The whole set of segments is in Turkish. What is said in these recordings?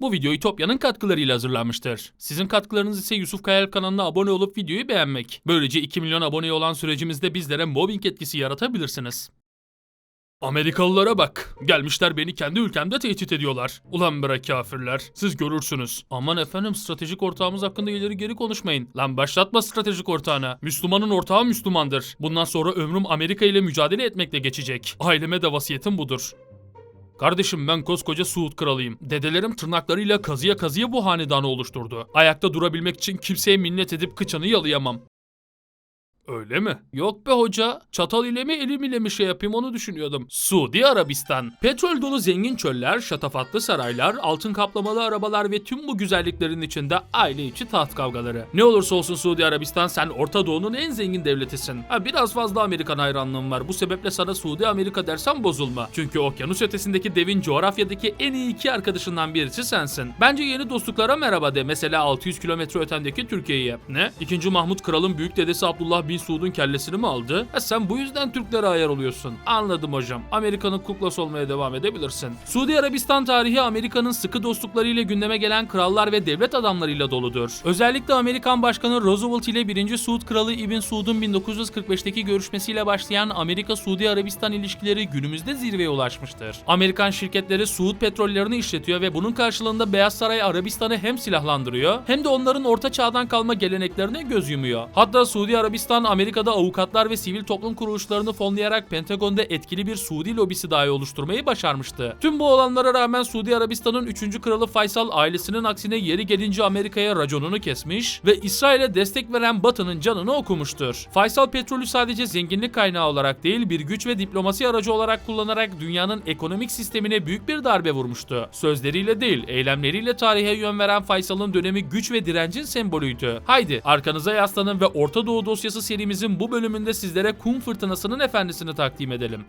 Bu video İtopya'nın katkılarıyla hazırlanmıştır. Sizin katkılarınız ise Yusuf Kayal kanalına abone olup videoyu beğenmek. Böylece 2 milyon abone olan sürecimizde bizlere mobbing etkisi yaratabilirsiniz. Amerikalılara bak. Gelmişler beni kendi ülkemde tehdit ediyorlar. Ulan bre kafirler. Siz görürsünüz. Aman efendim stratejik ortağımız hakkında ileri geri konuşmayın. Lan başlatma stratejik ortağını. Müslümanın ortağı Müslümandır. Bundan sonra ömrüm Amerika ile mücadele etmekle geçecek. Aileme de vasiyetim budur. Kardeşim ben koskoca Suud kralıyım. Dedelerim tırnaklarıyla kazıya kazıya bu hanedanı oluşturdu. Ayakta durabilmek için kimseye minnet edip kıçını yalayamam. Öyle mi? Yok be hoca. Çatal ile mi elim ile mi şey yapayım onu düşünüyordum. Suudi Arabistan. Petrol dolu zengin çöller, şatafatlı saraylar, altın kaplamalı arabalar ve tüm bu güzelliklerin içinde aile içi taht kavgaları. Ne olursa olsun Suudi Arabistan sen Orta Doğu'nun en zengin devletisin. Ha, biraz fazla Amerikan hayranlığım var. Bu sebeple sana Suudi Amerika dersem bozulma. Çünkü okyanus ötesindeki devin coğrafyadaki en iyi iki arkadaşından birisi sensin. Bence yeni dostluklara merhaba de. Mesela 600 kilometre ötendeki Türkiye'ye. Ne? İkinci Mahmut Kral'ın büyük dedesi Abdullah bin Suud'un kellesini mi aldı? Ha, sen bu yüzden Türklere ayar oluyorsun. Anladım hocam. Amerika'nın kuklası olmaya devam edebilirsin. Suudi Arabistan tarihi Amerika'nın sıkı dostluklarıyla gündeme gelen krallar ve devlet adamlarıyla doludur. Özellikle Amerikan Başkanı Roosevelt ile 1. Suud Kralı Ibn Suud'un 1945'teki görüşmesiyle başlayan Amerika-Suudi Arabistan ilişkileri günümüzde zirveye ulaşmıştır. Amerikan şirketleri Suud petrollerini işletiyor ve bunun karşılığında Beyaz Saray Arabistan'ı hem silahlandırıyor hem de onların orta çağdan kalma geleneklerine göz yumuyor. Hatta Suudi Arabistan Amerika'da avukatlar ve sivil toplum kuruluşlarını fonlayarak Pentagon'da etkili bir Suudi lobisi dahi oluşturmayı başarmıştı. Tüm bu olanlara rağmen Suudi Arabistan'ın 3. kralı Faysal ailesinin aksine yeri gelince Amerika'ya raconunu kesmiş ve İsrail'e destek veren Batı'nın canını okumuştur. Faysal petrolü sadece zenginlik kaynağı olarak değil bir güç ve diplomasi aracı olarak kullanarak dünyanın ekonomik sistemine büyük bir darbe vurmuştu. Sözleriyle değil, eylemleriyle tarihe yön veren Faysal'ın dönemi güç ve direncin sembolüydü. Haydi arkanıza yaslanın ve Orta Doğu dosyası serimizin bu bölümünde sizlere kum fırtınasının efendisini takdim edelim.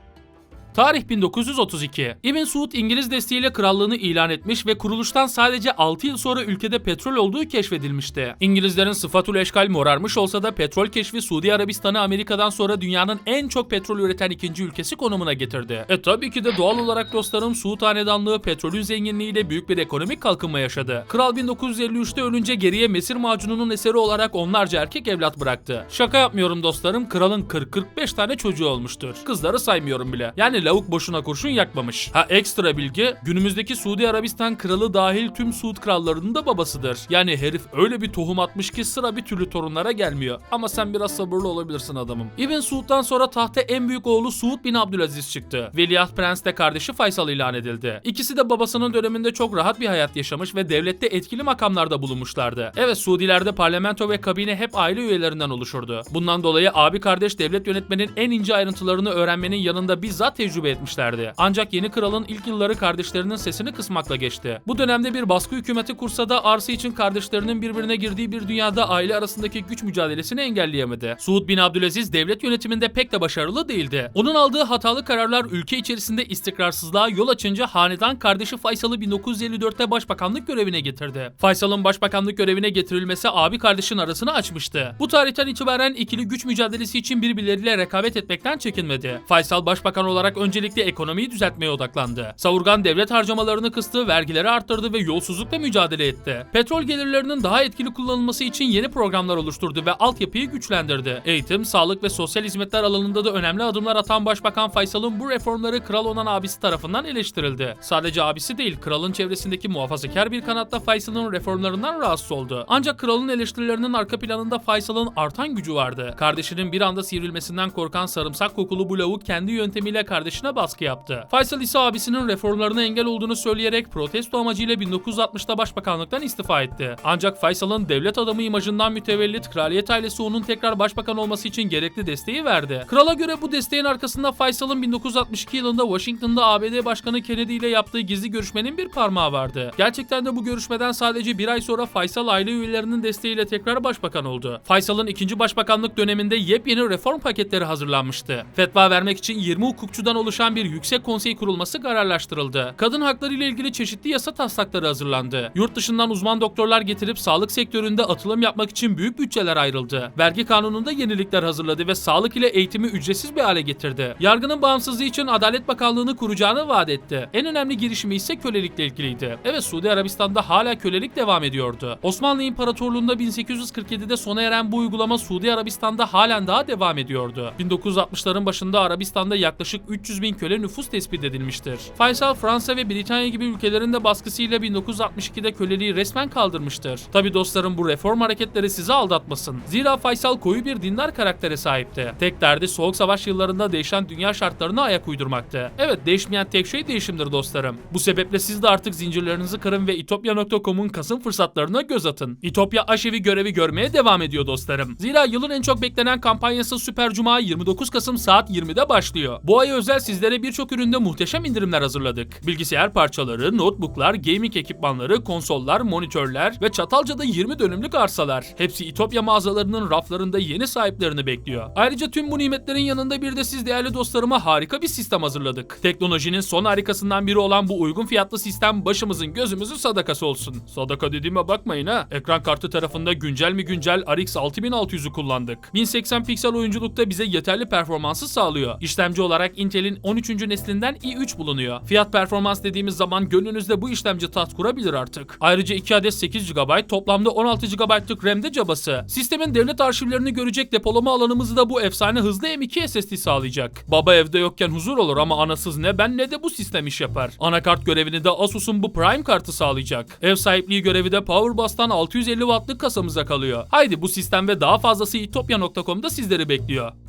Tarih 1932. İbn Suud İngiliz desteğiyle krallığını ilan etmiş ve kuruluştan sadece 6 yıl sonra ülkede petrol olduğu keşfedilmişti. İngilizlerin sıfatul eşkal morarmış olsa da petrol keşfi Suudi Arabistan'ı Amerika'dan sonra dünyanın en çok petrol üreten ikinci ülkesi konumuna getirdi. E tabii ki de doğal olarak dostlarım Suud Hanedanlığı petrolün zenginliğiyle büyük bir ekonomik kalkınma yaşadı. Kral 1953'te ölünce geriye mesir macununun eseri olarak onlarca erkek evlat bıraktı. Şaka yapmıyorum dostlarım kralın 40-45 tane çocuğu olmuştur. Kızları saymıyorum bile. Yani lavuk boşuna kurşun yakmamış. Ha ekstra bilgi günümüzdeki Suudi Arabistan kralı dahil tüm Suud krallarının da babasıdır. Yani herif öyle bir tohum atmış ki sıra bir türlü torunlara gelmiyor. Ama sen biraz sabırlı olabilirsin adamım. İbn Suud'dan sonra tahta en büyük oğlu Suud bin Abdülaziz çıktı. Veliaht Prens de kardeşi Faysal ilan edildi. İkisi de babasının döneminde çok rahat bir hayat yaşamış ve devlette etkili makamlarda bulunmuşlardı. Evet Suudilerde parlamento ve kabine hep aile üyelerinden oluşurdu. Bundan dolayı abi kardeş devlet yönetmenin en ince ayrıntılarını öğrenmenin yanında bizzat tecrübe etmişlerdi. Ancak yeni kralın ilk yılları kardeşlerinin sesini kısmakla geçti. Bu dönemde bir baskı hükümeti kursa da arsa için kardeşlerinin birbirine girdiği bir dünyada aile arasındaki güç mücadelesini engelleyemedi. Suud bin Abdülaziz devlet yönetiminde pek de başarılı değildi. Onun aldığı hatalı kararlar ülke içerisinde istikrarsızlığa yol açınca hanedan kardeşi Faysal'ı 1954'te başbakanlık görevine getirdi. Faysal'ın başbakanlık görevine getirilmesi abi kardeşin arasını açmıştı. Bu tarihten itibaren ikili güç mücadelesi için birbirleriyle rekabet etmekten çekinmedi. Faysal başbakan olarak öncelikle ekonomiyi düzeltmeye odaklandı. Savurgan devlet harcamalarını kıstı, vergileri arttırdı ve yolsuzlukla mücadele etti. Petrol gelirlerinin daha etkili kullanılması için yeni programlar oluşturdu ve altyapıyı güçlendirdi. Eğitim, sağlık ve sosyal hizmetler alanında da önemli adımlar atan Başbakan Faysal'ın bu reformları kral olan abisi tarafından eleştirildi. Sadece abisi değil, kralın çevresindeki muhafazakar bir kanatta Faysal'ın reformlarından rahatsız oldu. Ancak kralın eleştirilerinin arka planında Faysal'ın artan gücü vardı. Kardeşinin bir anda sivrilmesinden korkan sarımsak kokulu bu lavuk kendi yöntemiyle kardeşine baskı yaptı. Faysal ise abisinin reformlarına engel olduğunu söyleyerek protesto amacıyla 1960'da başbakanlıktan istifa etti. Ancak Faysal'ın devlet adamı imajından mütevellit kraliyet ailesi onun tekrar başbakan olması için gerekli desteği verdi. Krala göre bu desteğin arkasında Faysal'ın 1962 yılında Washington'da ABD Başkanı Kennedy ile yaptığı gizli görüşmenin bir parmağı vardı. Gerçekten de bu görüşmeden sadece bir ay sonra Faysal aile üyelerinin desteğiyle tekrar başbakan oldu. Faysal'ın ikinci başbakanlık döneminde yepyeni reform paketleri hazırlanmıştı. Fetva vermek için 20 hukukçudan oluşan bir yüksek konsey kurulması kararlaştırıldı. Kadın hakları ile ilgili çeşitli yasa taslakları hazırlandı. Yurt dışından uzman doktorlar getirip sağlık sektöründe atılım yapmak için büyük bütçeler ayrıldı. Vergi kanununda yenilikler hazırladı ve sağlık ile eğitimi ücretsiz bir hale getirdi. Yargının bağımsızlığı için Adalet Bakanlığı'nı kuracağını vaat etti. En önemli girişimi ise kölelikle ilgiliydi. Evet Suudi Arabistan'da hala kölelik devam ediyordu. Osmanlı İmparatorluğu'nda 1847'de sona eren bu uygulama Suudi Arabistan'da halen daha devam ediyordu. 1960'ların başında Arabistan'da yaklaşık 300 bin köle nüfus tespit edilmiştir. Faysal Fransa ve Britanya gibi ülkelerin de baskısıyla 1962'de köleliği resmen kaldırmıştır. Tabi dostlarım bu reform hareketleri sizi aldatmasın. Zira Faysal koyu bir dindar karaktere sahipti. Tek derdi Soğuk Savaş yıllarında değişen dünya şartlarına ayak uydurmaktı. Evet değişmeyen tek şey değişimdir dostlarım. Bu sebeple siz de artık zincirlerinizi kırın ve itopya.com'un kasım fırsatlarına göz atın. İtopya aşevi görevi görmeye devam ediyor dostlarım. Zira yılın en çok beklenen kampanyası Süper Cuma 29 Kasım saat 20'de başlıyor. Bu ay özel sizlere birçok üründe muhteşem indirimler hazırladık. Bilgisayar parçaları, notebooklar, gaming ekipmanları, konsollar, monitörler ve Çatalca'da 20 dönümlük arsalar. Hepsi İtopya mağazalarının raflarında yeni sahiplerini bekliyor. Ayrıca tüm bu nimetlerin yanında bir de siz değerli dostlarıma harika bir sistem hazırladık. Teknolojinin son harikasından biri olan bu uygun fiyatlı sistem başımızın gözümüzün sadakası olsun. Sadaka dediğime bakmayın ha. Ekran kartı tarafında güncel mi güncel RX 6600'ü kullandık. 1080 piksel oyunculukta bize yeterli performansı sağlıyor. İşlemci olarak Intel'in 13. neslinden i3 bulunuyor. Fiyat performans dediğimiz zaman gönlünüzde bu işlemci tat kurabilir artık. Ayrıca 2 adet 8 GB toplamda 16 GB'lık RAM'de cabası. Sistemin devlet arşivlerini görecek depolama alanımızı da bu efsane hızlı M2 SSD sağlayacak. Baba evde yokken huzur olur ama anasız ne ben ne de bu sistem iş yapar. Anakart görevini de Asus'un bu Prime kartı sağlayacak. Ev sahipliği görevi de Powerbus'tan 650 wattlık kasamıza kalıyor. Haydi bu sistem ve daha fazlası itopya.com'da sizleri bekliyor.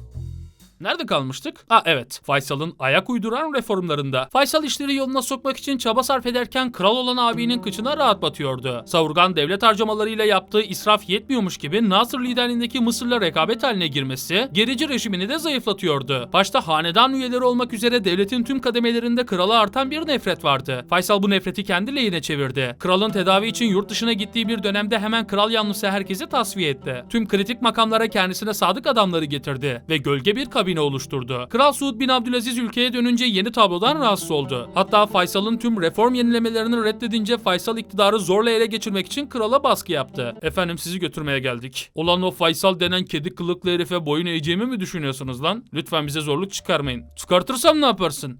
Nerede kalmıştık? Ha evet. Faysal'ın ayak uyduran reformlarında. Faysal işleri yoluna sokmak için çaba sarf ederken kral olan abinin kıçına rahat batıyordu. Savurgan devlet harcamalarıyla yaptığı israf yetmiyormuş gibi Nasır liderliğindeki Mısır'la rekabet haline girmesi gerici rejimini de zayıflatıyordu. Başta hanedan üyeleri olmak üzere devletin tüm kademelerinde krala artan bir nefret vardı. Faysal bu nefreti kendi lehine çevirdi. Kralın tedavi için yurt dışına gittiği bir dönemde hemen kral yanlısı herkesi tasfiye etti. Tüm kritik makamlara kendisine sadık adamları getirdi ve gölge bir kabine oluşturdu. Kral Suud bin Abdülaziz ülkeye dönünce yeni tablodan rahatsız oldu. Hatta Faysal'ın tüm reform yenilemelerini reddedince Faysal iktidarı zorla ele geçirmek için krala baskı yaptı. Efendim sizi götürmeye geldik. Olan o Faysal denen kedi kılıklı herife boyun eğeceğimi mi düşünüyorsunuz lan? Lütfen bize zorluk çıkarmayın. Çıkartırsam ne yaparsın?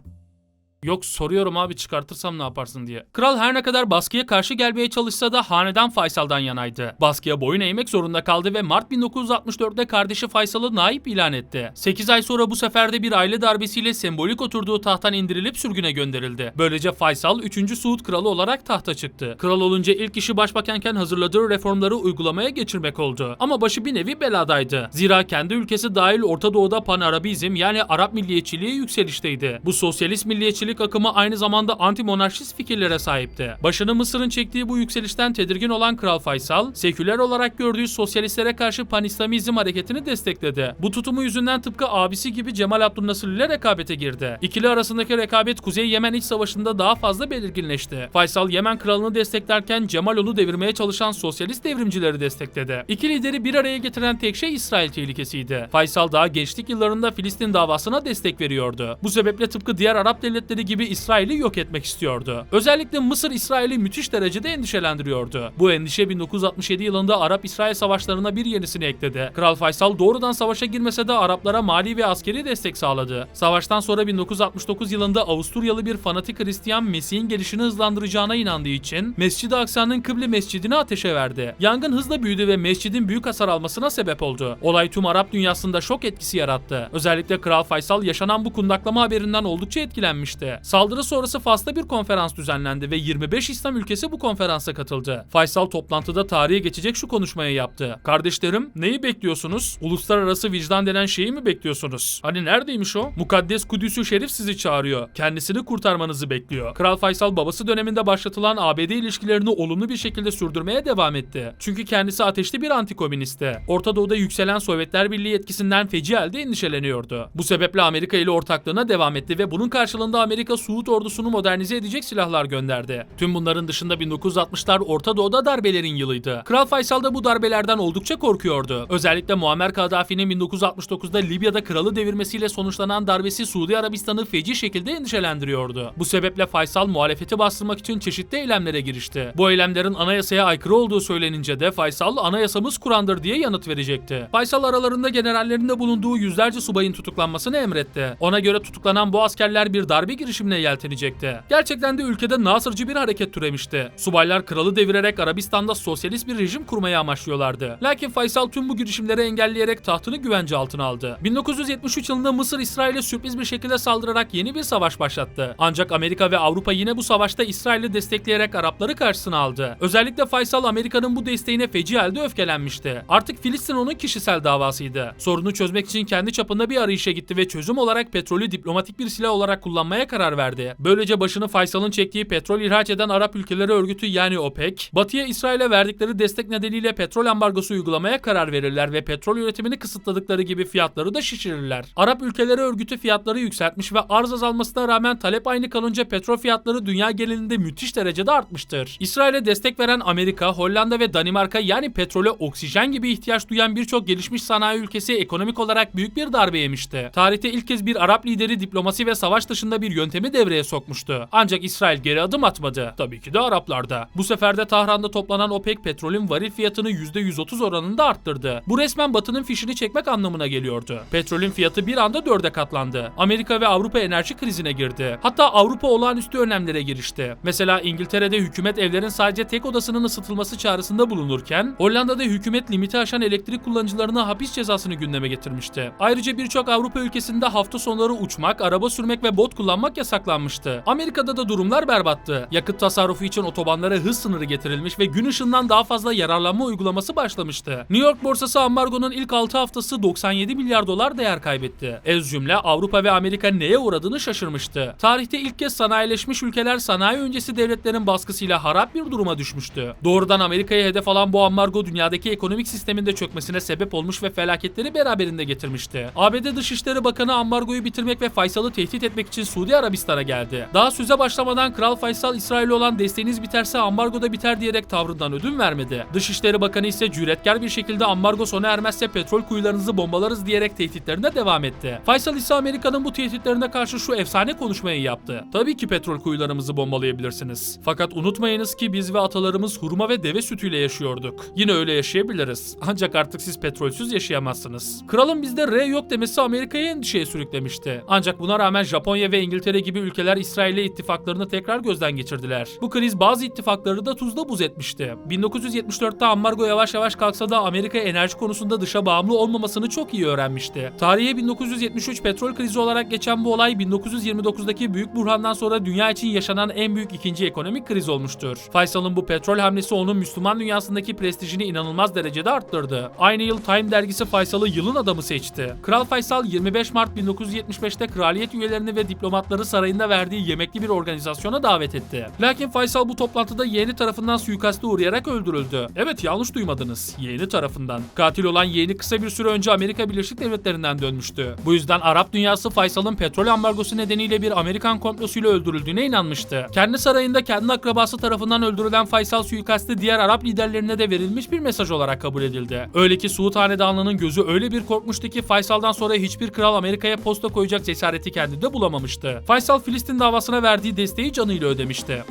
Yok soruyorum abi çıkartırsam ne yaparsın diye. Kral her ne kadar baskıya karşı gelmeye çalışsa da hanedan Faysal'dan yanaydı. Baskıya boyun eğmek zorunda kaldı ve Mart 1964'te kardeşi Faysal'ı naip ilan etti. 8 ay sonra bu sefer de bir aile darbesiyle sembolik oturduğu tahttan indirilip sürgüne gönderildi. Böylece Faysal 3. Suud kralı olarak tahta çıktı. Kral olunca ilk işi başbakanken hazırladığı reformları uygulamaya geçirmek oldu. Ama başı bir nevi beladaydı. Zira kendi ülkesi dahil Orta Doğu'da pan-Arabizm yani Arap milliyetçiliği yükselişteydi. Bu sosyalist milliyetçilik akımı aynı zamanda anti-monarşist fikirlere sahipti. Başını Mısır'ın çektiği bu yükselişten tedirgin olan Kral Faysal, seküler olarak gördüğü sosyalistlere karşı pan-İslamizm hareketini destekledi. Bu tutumu yüzünden tıpkı abisi gibi Cemal Abdülnasır ile rekabete girdi. İkili arasındaki rekabet Kuzey Yemen İç Savaşı'nda daha fazla belirginleşti. Faysal Yemen kralını desteklerken Cemal onu devirmeye çalışan sosyalist devrimcileri destekledi. İki lideri bir araya getiren tek şey İsrail tehlikesiydi. Faysal daha gençlik yıllarında Filistin davasına destek veriyordu. Bu sebeple tıpkı diğer Arap devletleri gibi İsrail'i yok etmek istiyordu. Özellikle Mısır İsrail'i müthiş derecede endişelendiriyordu. Bu endişe 1967 yılında Arap-İsrail savaşlarına bir yenisini ekledi. Kral Faysal doğrudan savaşa girmese de Araplara mali ve askeri destek sağladı. Savaştan sonra 1969 yılında Avusturyalı bir fanatik Hristiyan Mesih'in gelişini hızlandıracağına inandığı için Mescid-i Aksa'nın kıble mescidini ateşe verdi. Yangın hızla büyüdü ve mescidin büyük hasar almasına sebep oldu. Olay tüm Arap dünyasında şok etkisi yarattı. Özellikle Kral Faysal yaşanan bu kundaklama haberinden oldukça etkilenmişti. Saldırı sonrası Fas'ta bir konferans düzenlendi ve 25 İslam ülkesi bu konferansa katıldı. Faysal toplantıda tarihe geçecek şu konuşmayı yaptı. Kardeşlerim neyi bekliyorsunuz? Uluslararası vicdan denen şeyi mi bekliyorsunuz? Hani neredeymiş o? Mukaddes Kudüs'ü Şerif sizi çağırıyor. Kendisini kurtarmanızı bekliyor. Kral Faysal babası döneminde başlatılan ABD ilişkilerini olumlu bir şekilde sürdürmeye devam etti. Çünkü kendisi ateşli bir antikomünistti. Orta Doğu'da yükselen Sovyetler Birliği etkisinden feci halde endişeleniyordu. Bu sebeple Amerika ile ortaklığına devam etti ve bunun karşılığında Amerika Amerika Suud ordusunu modernize edecek silahlar gönderdi. Tüm bunların dışında 1960'lar Orta Doğu'da darbelerin yılıydı. Kral Faysal da bu darbelerden oldukça korkuyordu. Özellikle Muammer Kaddafi'nin 1969'da Libya'da kralı devirmesiyle sonuçlanan darbesi Suudi Arabistan'ı feci şekilde endişelendiriyordu. Bu sebeple Faysal muhalefeti bastırmak için çeşitli eylemlere girişti. Bu eylemlerin anayasaya aykırı olduğu söylenince de Faysal anayasamız Kur'an'dır diye yanıt verecekti. Faysal aralarında generallerinde bulunduğu yüzlerce subayın tutuklanmasını emretti. Ona göre tutuklanan bu askerler bir darbe girişimine yeltenecekti. Gerçekten de ülkede Nasırcı bir hareket türemişti. Subaylar kralı devirerek Arabistan'da sosyalist bir rejim kurmayı amaçlıyorlardı. Lakin Faysal tüm bu girişimleri engelleyerek tahtını güvence altına aldı. 1973 yılında Mısır İsrail'e sürpriz bir şekilde saldırarak yeni bir savaş başlattı. Ancak Amerika ve Avrupa yine bu savaşta İsrail'i destekleyerek Arapları karşısına aldı. Özellikle Faysal Amerika'nın bu desteğine feci halde öfkelenmişti. Artık Filistin onun kişisel davasıydı. Sorunu çözmek için kendi çapında bir arayışa gitti ve çözüm olarak petrolü diplomatik bir silah olarak kullanmaya karar verdi. Böylece başını Faysal'ın çektiği petrol ihraç eden Arap ülkeleri örgütü yani OPEC, Batı'ya İsrail'e verdikleri destek nedeniyle petrol ambargosu uygulamaya karar verirler ve petrol üretimini kısıtladıkları gibi fiyatları da şişirirler. Arap ülkeleri örgütü fiyatları yükseltmiş ve arz azalmasına rağmen talep aynı kalınca petrol fiyatları dünya genelinde müthiş derecede artmıştır. İsrail'e destek veren Amerika, Hollanda ve Danimarka yani petrole oksijen gibi ihtiyaç duyan birçok gelişmiş sanayi ülkesi ekonomik olarak büyük bir darbe yemişti. Tarihte ilk kez bir Arap lideri diplomasi ve savaş dışında bir yöntemi devreye sokmuştu. Ancak İsrail geri adım atmadı. Tabii ki de Araplarda. Bu sefer de Tahran'da toplanan OPEC petrolün varil fiyatını %130 oranında arttırdı. Bu resmen Batı'nın fişini çekmek anlamına geliyordu. Petrolün fiyatı bir anda dörde katlandı. Amerika ve Avrupa enerji krizine girdi. Hatta Avrupa olağanüstü önlemlere girişti. Mesela İngiltere'de hükümet evlerin sadece tek odasının ısıtılması çağrısında bulunurken, Hollanda'da hükümet limiti aşan elektrik kullanıcılarına hapis cezasını gündeme getirmişti. Ayrıca birçok Avrupa ülkesinde hafta sonları uçmak, araba sürmek ve bot kullanmak yasaklanmıştı. Amerika'da da durumlar berbattı. Yakıt tasarrufu için otobanlara hız sınırı getirilmiş ve gün ışığından daha fazla yararlanma uygulaması başlamıştı. New York borsası ambargonun ilk 6 haftası 97 milyar dolar değer kaybetti. Ez cümle Avrupa ve Amerika neye uğradığını şaşırmıştı. Tarihte ilk kez sanayileşmiş ülkeler sanayi öncesi devletlerin baskısıyla harap bir duruma düşmüştü. Doğrudan Amerika'ya hedef alan bu ambargo dünyadaki ekonomik sistemin de çökmesine sebep olmuş ve felaketleri beraberinde getirmişti. ABD Dışişleri Bakanı ambargoyu bitirmek ve Faysal'ı tehdit etmek için Suudi Arabistan'a geldi. Daha söze başlamadan Kral Faysal İsrail'e olan desteğiniz biterse ambargo da biter diyerek tavrından ödün vermedi. Dışişleri Bakanı ise cüretkar bir şekilde ambargo sona ermezse petrol kuyularınızı bombalarız diyerek tehditlerine devam etti. Faysal ise Amerika'nın bu tehditlerine karşı şu efsane konuşmayı yaptı. Tabii ki petrol kuyularımızı bombalayabilirsiniz. Fakat unutmayınız ki biz ve atalarımız hurma ve deve sütüyle yaşıyorduk. Yine öyle yaşayabiliriz. Ancak artık siz petrolsüz yaşayamazsınız. Kralın bizde R yok demesi Amerika'yı endişeye sürüklemişti. Ancak buna rağmen Japonya ve İngiltere gibi ülkeler İsrail'e ittifaklarını tekrar gözden geçirdiler. Bu kriz bazı ittifakları da tuzla buz etmişti. 1974'te ambargo yavaş yavaş kalksa da Amerika enerji konusunda dışa bağımlı olmamasını çok iyi öğrenmişti. Tarihe 1973 petrol krizi olarak geçen bu olay 1929'daki büyük buhrandan sonra dünya için yaşanan en büyük ikinci ekonomik kriz olmuştur. Faysal'ın bu petrol hamlesi onun Müslüman dünyasındaki prestijini inanılmaz derecede arttırdı. Aynı yıl Time dergisi Faysal'ı yılın adamı seçti. Kral Faysal 25 Mart 1975'te kraliyet üyelerini ve diplomatları sarayında verdiği yemekli bir organizasyona davet etti. Lakin Faysal bu toplantıda yeğeni tarafından suikaste uğrayarak öldürüldü. Evet yanlış duymadınız. Yeğeni tarafından. Katil olan yeğeni kısa bir süre önce Amerika Birleşik Devletleri'nden dönmüştü. Bu yüzden Arap dünyası Faysal'ın petrol ambargosu nedeniyle bir Amerikan komplosuyla öldürüldüğüne inanmıştı. Kendi sarayında kendi akrabası tarafından öldürülen Faysal suikasti diğer Arap liderlerine de verilmiş bir mesaj olarak kabul edildi. Öyle ki Suud Hanedanlığı'nın gözü öyle bir korkmuştu ki Faysal'dan sonra hiçbir kral Amerika'ya posta koyacak cesareti kendinde bulamamıştı. Faysal Filistin davasına verdiği desteği canıyla ödemişti.